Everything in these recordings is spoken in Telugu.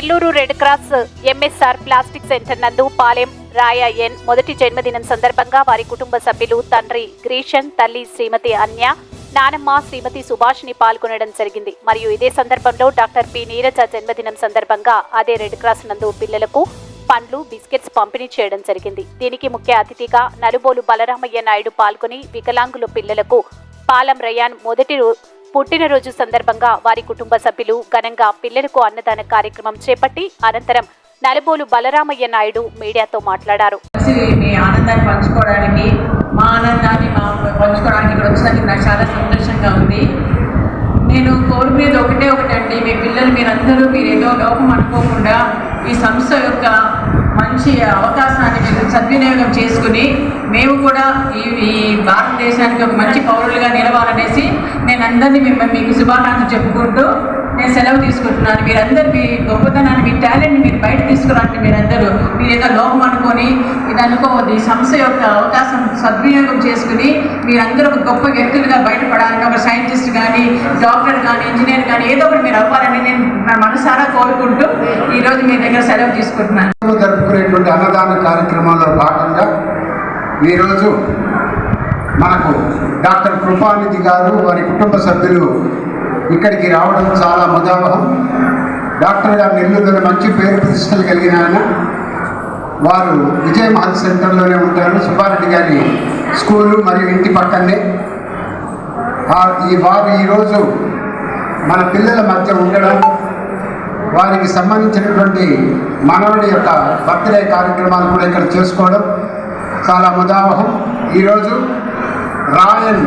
Nellore red cross MSR plastic centre నందు పాలెం రాయ ఎన్ మొదటి జన్మదినం సందర్భంగా వారి కుటుంబ సభ్యులు తండ్రి గ్రీషన్ తల్లి శ్రీమతి అన్య నానమ్మ శ్రీమతి సుభాష్ని పాల్గొనడం జరిగింది. మరియు ఇదే సందర్భంలో డాక్టర్ పి. నీరజ జన్మదినం సందర్భంగా అదే రెడ్ క్రాస్ నందు పిల్లలకు పండ్లు బిస్కెట్స్ పంపిణీ చేయడం జరిగింది. దీనికి ముఖ్య అతిథిగా నలుబోలు బలరామయ్య నాయుడు పాల్గొని వికలాంగుల పిల్లలకు పాలం రయాన్ మొదటి పుట్టినరోజు సందర్భంగా వారి కుటుంబ సభ్యులు ఘనంగా పిల్లలకు అన్నదాన కార్యక్రమం చేపట్టి అనంతరం నలుబోలు బలరామయ్య నాయుడు మీడియాతో మాట్లాడారు. మీ ఆనందాన్ని పంచుకోవడానికి మా ఆనందాన్ని మా పంచుకోవడానికి ఇక్కడ వచ్చినందుకు నాకు చాలా సంతోషంగా ఉంది. నేను కోరుకునేది ఒకటే ఒకటండి మీ పిల్లలు మీరందరూ మీరు ఏదో లోపం అనుకోకుండా ఈ సంస్థ యొక్క మంచి అవకాశాన్ని మీరు సద్వినియోగం చేసుకుని మేము కూడా ఈ ఈ భారతదేశానికి ఒక మంచి పౌరులుగా నిలవాలనేసి నేను అందరినీ మిమ్మల్ని మీకు శుభాకాంక్షలు చెప్పుకుంటూ నేను సెలవు తీసుకుంటున్నాను. మీరందరూ మీ గొప్పతనాన్ని మీ టాలెంట్ని మీరు బయట తీసుకురండి మీరందరూ. మీరు ఏదో లోపం అనుకొని ఇది అనుకోవద్దు. ఈ సంస్థ యొక్క అవకాశం సద్వినియోగం చేసుకుని మీరందరూ ఒక గొప్ప వ్యక్తులుగా బయటపడాలని ఒక సైంటిస్ట్ కానీ డాక్టర్ కానీ ఇంజనీర్ కానీ ఏదో ఒకటి మీరు అవ్వాలని నేను నా మనసారా కోరుకుంటూ ఈరోజు మీ దగ్గర సెలవు తీసుకుంటున్నాను. జరుపుకునేటువంటి అన్నదాన కార్యక్రమంలో భాగంగా ఈరోజు మనకు డాక్టర్ కృపానిధి గారు వారి కుటుంబ సభ్యులు ఇక్కడికి రావడం చాలా ముదావహం. డాక్టర్ గారు నెల్లూరులో మంచి పేరు ప్రతిష్టలు కలిగిన ఆయన. వారు విజయ మహల్ సెంటర్లోనే ఉంటారు. సుబ్బారెడ్డి గారి స్కూలు మరియు ఇంటి పక్కనే. ఈ వారు ఈరోజు మన పిల్లల మధ్య ఉండడం వారికి సంబంధించినటువంటి మనవడి యొక్క బర్త్డే కార్యక్రమాలు కూడా ఇక్కడ చేసుకోవడం చాలా ముదావహం. ఈరోజు రాయన్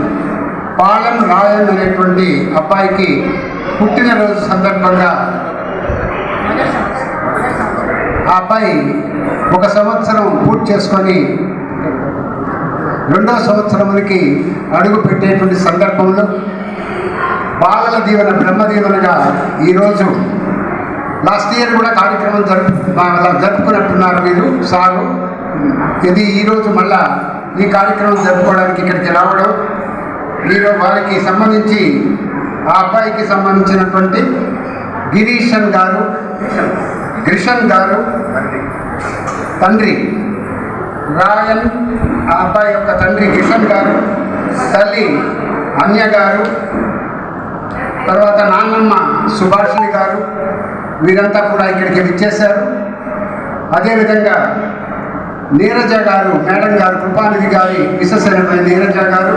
పాలెం రాయన్ అనేటువంటి అబ్బాయికి పుట్టినరోజు సందర్భంగా ఆ అబ్బాయి ఒక సంవత్సరం పూర్తి చేసుకొని రెండో సంవత్సరములకి అడుగు పెట్టేటువంటి సందర్భంలో బాలల దీవెన బ్రహ్మదీవెనగా ఈరోజు లాస్ట్ ఇయర్ కూడా కార్యక్రమం జరుపు అలా జరుపుకున్నట్టున్నారు మీరు సారు. ఇది ఈరోజు మళ్ళా ఈ కార్యక్రమం జరుపుకోవడానికి ఇక్కడికి రావడం వీరు వారికి సంబంధించి ఆ అబ్బాయికి సంబంధించినటువంటి గిరీషన్ గారు గిరిషన్ గారు తండ్రి. రాయన్ ఆ అబ్బాయి యొక్క తండ్రి కిషన్ గారు తల్లి అన్య గారు తర్వాత నాన్నమ్మ సుభాషిణి గారు వీరంతా కూడా ఇక్కడికి విచ్చేశారు. అదేవిధంగా నీరజ గారు మేడం గారు కృపానిధి గారి మిసెస్ అయినటువంటి నీరజ గారు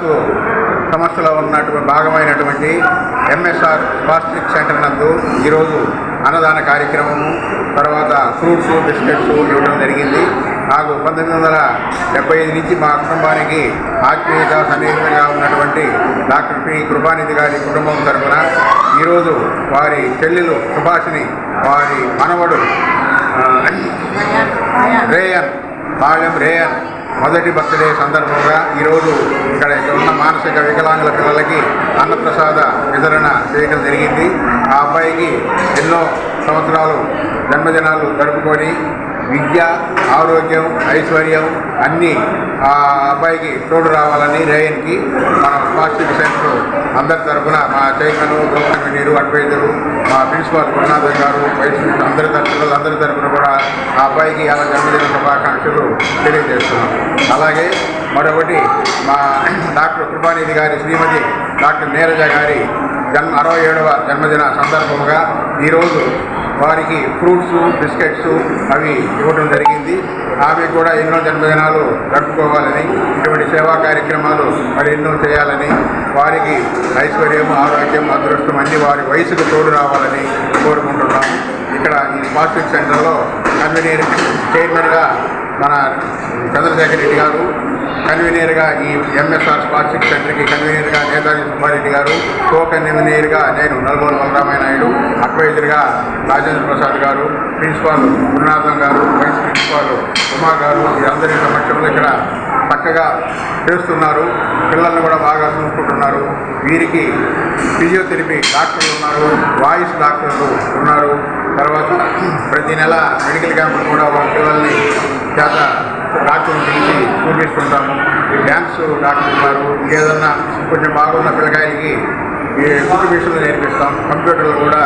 రెడ్ సంస్థలో ఉన్నటువంటి భాగమైనటువంటి ఎంఎస్ఆర్ ప్లాస్టిక్ సెంటర్ నందు ఈరోజు అన్నదాన కార్యక్రమము తర్వాత ఫ్రూట్స్ బిస్కెట్స్ ఇవ్వడం జరిగింది. నాకు పంతొమ్మిది వందల డెబ్బై ఐదు నుంచి మా కుటుంబానికి ఆత్మీయత సన్నిహితంగా ఉన్నటువంటి డాక్టర్ పి. కృపానిధి గారి కుటుంబం తరఫున ఈరోజు వారి చెల్లెలు సుభాషిని వారి మనవడు రేయన్ పాళెం రేయన్ మొదటి బర్త్డే సందర్భంగా ఈరోజు ఇక్కడ ఉన్న మానసిక వికలాంగుల పిల్లలకి అన్నప్రసాద వితరణ చేయడం జరిగింది. ఆ అబ్బాయికి ఎన్నో సంవత్సరాలు జన్మదినాలు గడుపుకొని విద్య ఆరోగ్యం ఐశ్వర్యం అన్నీ ఆ అబ్బాయికి తోడు రావాలని రేయన్కి మన పాజిటివ్ సెంటర్ అందరి తరఫున మా చైర్మన్ గ్రూప్ నీరు అడ్వైజరు మా ప్రిన్సిపాల్ గురునాథన్ గారు వైస్ అందరి తరఫున అందరి తరఫున కూడా ఆ అబ్బాయికి అలా జన్మదిన శుభాకాంక్షలు తెలియజేస్తున్నాం. అలాగే మరొకటి మా డాక్టర్ కృపానిధి గారి శ్రీమతి డాక్టర్ నీరజ గారి జన్మ అరవై ఏడవ జన్మదిన సందర్భంగా ఈరోజు వారికి ఫ్రూట్స్ బిస్కెట్స్ అవి ఇవ్వడం జరిగింది. ఆమె కూడా ఎన్నో జన్మదినాలు జరుపుకోవాలని ఇటువంటి సేవా కార్యక్రమాలు మరి ఎన్నో చేయాలని వారికి ఐశ్వర్యం ఆరోగ్యం అదృష్టం అన్ని వారి వయసుకు తోడు రావాలని కోరుకుంటున్నాము. ఇక్కడ ఈ ప్లాస్టిక్ సెంటర్లో కన్వీనర్ చైర్మన్గా మన చంద్రశేఖర్ రెడ్డి గారు కన్వీనర్గా ఈ ఎంఎస్ఆర్ ప్లాస్టిక్ సెంటర్కి కన్వీనర్గా నేతాజీ సుబ్బారెడ్డి గారు కో కన్వీనర్గా నేను నల్గొండ బలరామయ్య నాయుడు అడ్వైజర్గా రాజేంద్ర ప్రసాద్ గారు ప్రిన్సిపాల్ గురునాథం గారు వైస్ ప్రిన్సిపాల్ ఉమా గారు వీరందరి సమక్షంలో ఇక్కడ చక్కగా చేస్తున్నారు. పిల్లల్ని కూడా బాగా చూసుకుంటున్నారు. వీరికి ఫిజియోథెరపీ డాక్టర్లు ఉన్నారు వాయిస్ డాక్టర్లు ఉన్నారు. తర్వాత ప్రతి నెల మెడికల్ క్యాంపులు కూడా వాళ్ళ పిల్లల్ని చేత డాక్టర్లు పిలిచి చూపిస్తుంటాము డ్యాన్స్ డాక్టర్ ఉన్నారు ఇంకేదన్నా కొంచెం బాగున్న పిల్లకాయలకి ఈ ఎగ్జిబిషన్లు నేర్పిస్తాం. కంప్యూటర్లు కూడా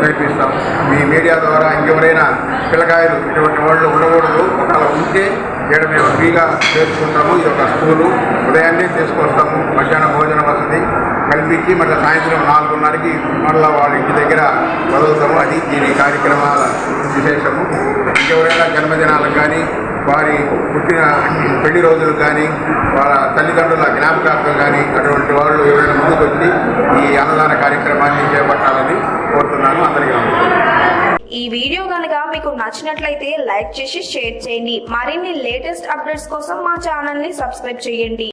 నేర్పిస్తాం. మీ మీడియా ద్వారా ఇంకెవరైనా పిల్లకాయలు ఇటువంటి వాళ్ళు ఉండకూడదు. ఒకవేళ ఉంటే ఇక్కడ మేము ఫ్రీగా చేసుకుంటాము ఇది ఒక స్కూలు ఉదయాన్నే తీసుకొస్తాము. మధ్యాహ్నం భోజన వసతి. కల్పించి మళ్ళీ సాయంత్రం నాలుగున్నరకి మళ్ళీ వాళ్ళ ఇంటి దగ్గర వదులుతాము అది దీని కార్యక్రమాల విశేషము. ఇంకెవరైనా జన్మదినాలకు కానీ వారి పుట్టిన పెళ్ళి రోజులు కానీ వాళ్ళ తల్లిదండ్రుల జ్ఞాపకార్థం కానీ అటువంటి వాళ్ళు ఎవరైనా ముందుకు వచ్చి ఈ అన్నదాన కార్యక్రమాన్ని చేపట్టాలని కోరుతున్నాను. అందరికీ ఈ వీడియో కనుక మీకు నచ్చినట్లయితే లైక్ చేసి షేర్ చేయండి. మరిన్ని లేటెస్ట్ అప్డేట్స్ కోసం మా ఛానల్ని సబ్స్క్రైబ్ చేయండి.